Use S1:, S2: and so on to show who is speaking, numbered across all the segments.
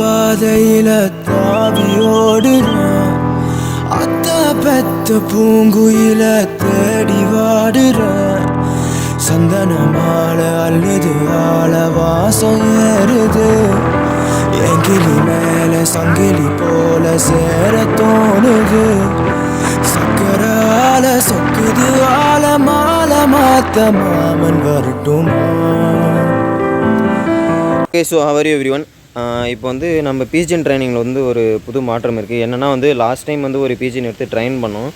S1: பாதையில தாவி அத்த பெத்த பூங்குயில தேடி வாடுறேன் சந்தன மாலை அள்ளுது ஆள வாசம் ஏறுது. என் கிளி மேல சங்கிலி போல சேர தோணுது. சக்கரால சொக்குது ஆல மாலை மாத்த மாமன் வரட்டுமா?
S2: Okay so how are every one இப்போ வந்து நம்ம பிஜின் ட்ரைனிங்கில் வந்து ஒரு புது மாற்றம் இருக்குது என்னென்னா வந்து லாஸ்ட் டைம் வந்து ஒரு பிஜின் எடுத்து ட்ரைன் பண்ணோம்.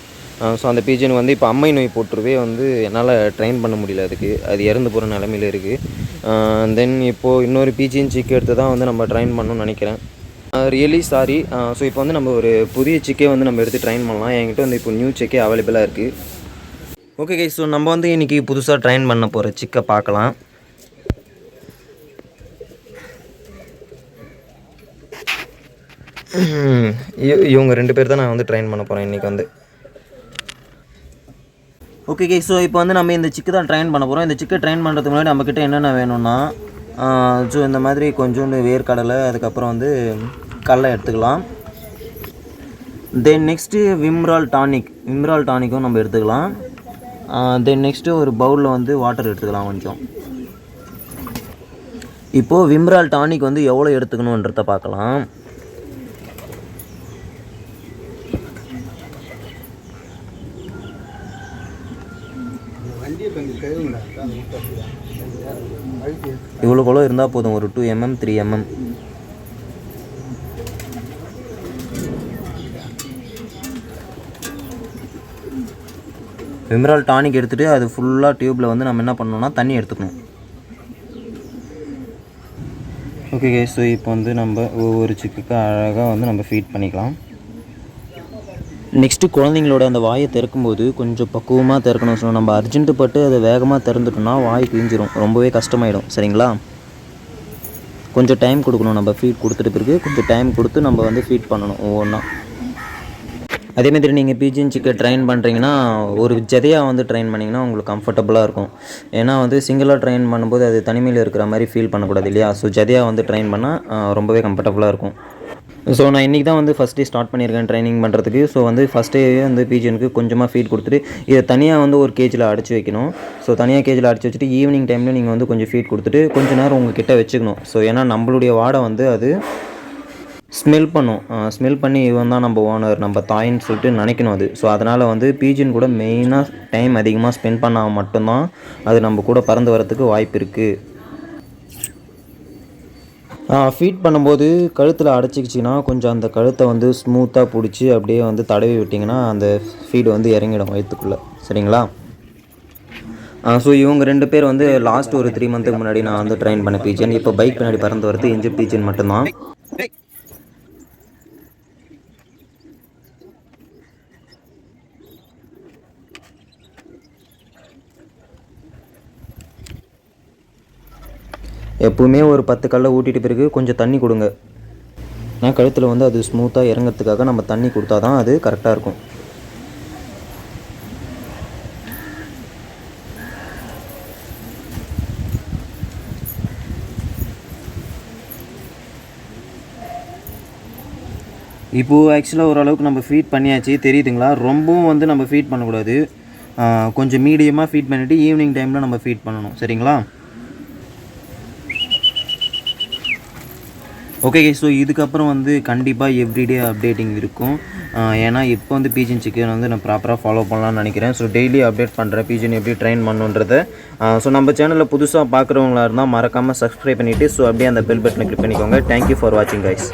S2: ஸோ அந்த பிஜின் வந்து இப்போ அம்மை நோய் போட்டுருவே வந்து என்னால் ட்ரைன் பண்ண முடியல அதுக்கு. அது இறந்து போகிற நிலமையில இருக்குது தென் இப்போது இன்னொரு பிஜின் சிக்கு எடுத்து தான் வந்து நம்ம ட்ரைன் பண்ணணும்னு நினைக்கிறேன். ரியலி சாரி ஸோ இப்போ வந்து நம்ம ஒரு புதிய சிக்கே வந்து நம்ம எடுத்து ட்ரைன் பண்ணலாம். என்கிட்ட வந்து இப்போ நியூ சிக்கே அவைலபிளாக இருக்குது ஓகே கை ஸோ நம்ம வந்து இன்றைக்கி புதுசாக ட்ரைன் பண்ண போகிற சிக்கை பார்க்கலாம். இவங்க ரெண்டு பேர் தான் நான் வந்து ட்ரெயின் பண்ண போகிறேன் இன்றைக்கி வந்து. ஓகே கே ஸோ இப்போ வந்து நம்ம இந்த சிக்கு தான் ட்ரைன் பண்ண போகிறோம் இந்த சிக்கை ட்ரைன் பண்ணுறதுக்கு முன்னாடி நம்மக்கிட்ட என்னென்ன வேணும்னா ஸோ இந்த மாதிரி கொஞ்சோண்டு வேர்க்கடலை அதுக்கப்புறம் வந்து கடலை எடுத்துக்கலாம். Then next விம்ரால் tonic. விம்ரால் டானிக்கும் நம்ம எடுத்துக்கலாம். தென் நெக்ஸ்ட்டு ஒரு பவுலில் வந்து வாட்டர் எடுத்துக்கலாம் கொஞ்சம். இப்போது விம்ரால் டானிக் வந்து எவ்வளோ எடுத்துக்கணுன்றத பார்க்கலாம். இவ்வளோ குளம் இருந்தால் போதும் ஒரு டூ எம்எம் த்ரீ எம்எம் விம்ரால் டானிக் எடுத்துகிட்டு அது ஃபுல்லாக டியூப்பில் வந்து நம்ம என்ன பண்ணோம்னா தண்ணி எடுத்துக்கணும். ஓகே ஸோ இப்போ வந்து நம்ம ஒவ்வொரு சிக்குக்கு அழகாக வந்து நம்ம ஃபீட் பண்ணிக்கலாம். நெக்ஸ்ட்டு குழந்தைங்களோட அந்த வாயை திறக்கும்போது கொஞ்சம் பக்குவமாக திறக்கணும் சொல்லணும் நம்ம அர்ஜென்ட்டு பட்டு அதை வேகமாக திறந்துட்டோம்னா வாய் கிழிஞ்சிரும். ரொம்பவே கஷ்டமாயிடும். சரிங்களா? கொஞ்சம் டைம் கொடுக்கணும். நம்ம ஃபீட் கொடுத்துட்டு பிறகு கொஞ்சம் டைம் கொடுத்து நம்ம வந்து ஃபீட் பண்ணணும் ஒவ்வொன்றா அதே மாதிரி நீங்கள் பிஜிஎன் சிக்கன் ட்ரெயின் பண்ணுறீங்கன்னா ஒரு ஜதையாக வந்து ட்ரைன் பண்ணிங்கன்னா உங்களுக்கு கம்ஃபர்டபுளாக இருக்கும். ஏன்னா வந்து சிங்கிளாக ட்ரைன் பண்ணும்போது அது தனிமையில் இருக்கிற மாதிரி ஃபீல் பண்ணக்கூடாது இல்லையா? ஸோ ஜதையாக வந்து ட்ரைன் பண்ணால் ரொம்பவே கம்ஃபர்டபுளாக இருக்கும். ஸோ நான் இன்றைக்கி தான் வந்து ஃபஸ்ட் டே ஸ்டார்ட் பண்ணியிருக்கேன் ட்ரைனிங் பண்ணுறதுக்கு ஸோ வந்து ஃபஸ்ட்டே வந்து பிஜிஎனுக்கு கொஞ்சமாக ஃபீட் கொடுத்துட்டு இதை தனியாக வந்து ஒரு கேஜில் அடைச்சி வைக்கணும். ஸோ தனியாக கேஜில் அடைச்சி வச்சுட்டு ஈவினிங் டைமில் நீங்கள் வந்து கொஞ்சம் ஃபீட் கொடுத்துட்டு கொஞ்ச நேரம் உங்கள் கிட்டே வச்சுக்கணும். ஸோ ஏன்னா நம்மளுடைய வாடை வந்து அது ஸ்மெல் பண்ணும். ஸ்மெல் பண்ணி இவன் தான் நம்ம ஓனர் நம்ம தாயின்னு சொல்லிட்டு நினைக்கணும் அது. ஸோ அதனால் வந்து பீஜின் கூட மெயினாக டைம் அதிகமாக ஸ்பெண்ட் பண்ணால் மட்டும்தான் அது நம்ம கூட பறந்து வரத்துக்கு வாய்ப்பு இருக்குது ஃபீட் பண்ணும்போது கழுத்தில் அடைச்சிக்கிச்சின்னா கொஞ்சம் அந்த கழுத்தை வந்து ஸ்மூத்தாக பிடிச்சி அப்படியே வந்து தடவி விட்டிங்கன்னா அந்த ஃபீடு வந்து இறங்கிடும் வயிற்றுக்குள்ளே சரிங்களா? ஸோ இவங்க ரெண்டு பேர் வந்து லாஸ்ட் ஒரு த்ரீ மந்த்துக்கு முன்னாடி நான் வந்து ட்ரெயின் பண்ண பீச்சன் இப்போ பைக் பின்னாடி பறந்து வரது இன்ஜிப் பீச்சன் மட்டும்தான். எப்பவுமே ஒரு பத்து கல்லை ஊட்டிட்டு பிறகு கொஞ்சம் தண்ணி கொடுங்க. ஏன்னா கழுத்தில் வந்து அது ஸ்மூத்தாக இறங்கிறதுக்காக நம்ம தண்ணி கொடுத்தா தான் அது கரெக்டாக இருக்கும். இப்போது ஆக்சுவலாக ஓரளவுக்கு நம்ம ஃபீட் பண்ணியாச்சு. தெரியுதுங்களா? ரொம்பவும் வந்து நம்ம ஃபீட் பண்ணக்கூடாது. கொஞ்சம் மீடியமாக ஃபீட் பண்ணிவிட்டு ஈவினிங் டைமில் நம்ம ஃபீட் பண்ணணும். சரிங்களா? ஓகே ஸோ இதுக்கப்புறம் வந்து கண்டிப்பாக எவ்ரிடே அப்டேட்டிங் இருக்கும். ஏன்னா இப்போ வந்து பீஜன் சிக்கன் வந்து நான் ப்ராப்பராக ஃபாலோ பண்ணலாம்னு நினைக்கிறேன். ஸோ டெய்லி அப்டேட் பண்ணுறேன் பீஜன் எப்படி ட்ரெயின் பண்ணுன்றதை. ஸோ நம்ம சேனலில் புதுசாக பார்க்குறவங்களா இருந்தால் மறக்காமல் சப்ஸ்கிரைப் பண்ணிவிட்டு ஸோ அப்படியே அந்த பெல் பட்டனை கிளிக் பண்ணிக்கோங்க. தேங்க்யூ ஃபார் வாட்சிங் கைஸ்